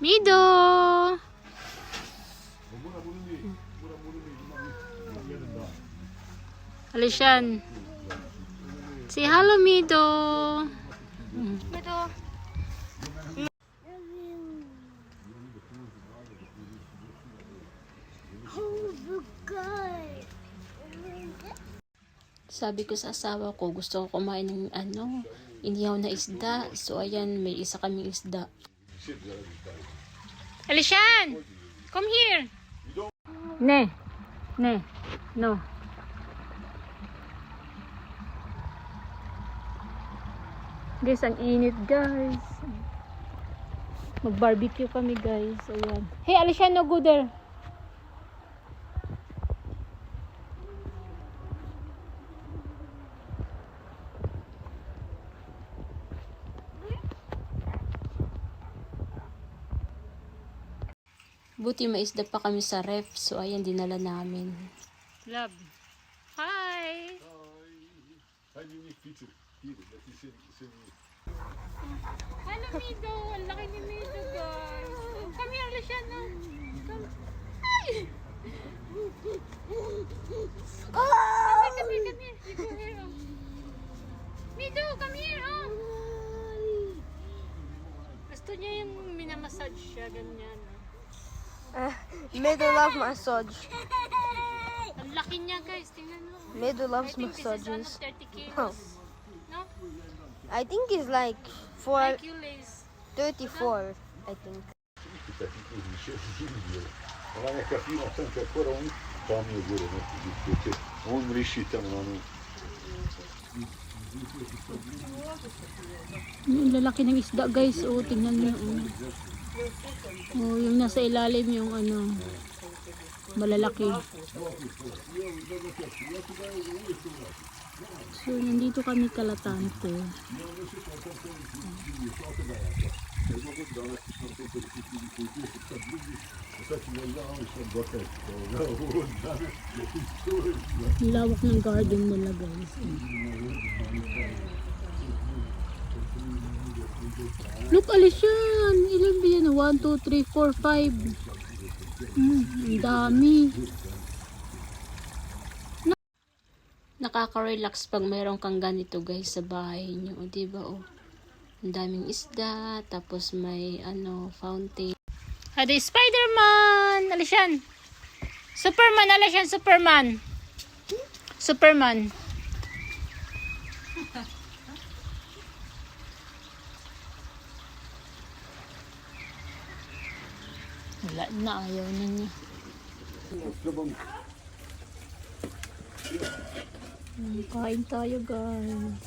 Mido! Alishan. Say hello, Mido. Ito. Sabi ko sa asawa ko, gusto ko kumain ng ano, inihaw na isda. So, ayan, may isa kaming isda. Alishan! Come here! Ne. Ne. No. Guys, ang init guys. Mag-barbecue kami guys. Ayan. Hey, Alishan, no go there. Buti may isda pa kami sa ref. So, ayan, dinala namin. Love. Hi! Hello, Mido! Ang laki ni Mido, guys. Come here, Lucian, no? Come. Ay! Come here, come here, come here. You go here, oh. Mido, come here, oh. Gusto niya yung minamassage siya, ganyan. oh. Uh, Middle love massage. Ang laki niya, guys. Tingnan mo. Middle I loves think this is massages. 30 kilos. Oh. No? I think it's like for Like you, Lace. 34. I think. Tome o guru, né? Porque um rishitão lá no. Yung lalaki ng isda, guys. Oh, tingnan niyo. Oh. Oh, yung nasa ilalim yung ano, malalaki. So, nandito kami kalatante. Lawak ng garden nila, guys. Look, Alishan! Ilan ba yan? 1, 2, 3, 4, 5. Hmm, ang dami. Na- Nakaka-relax pag mayroon kang ganito guys sa bahay nyo. O, diba oh? Ang daming isda, tapos may ano, fountain. Ada Spider-Man! Alishan! Superman! Alishan! Superman! Superman! Wala na, ayaw na niya. Mm, Kain tayo guys.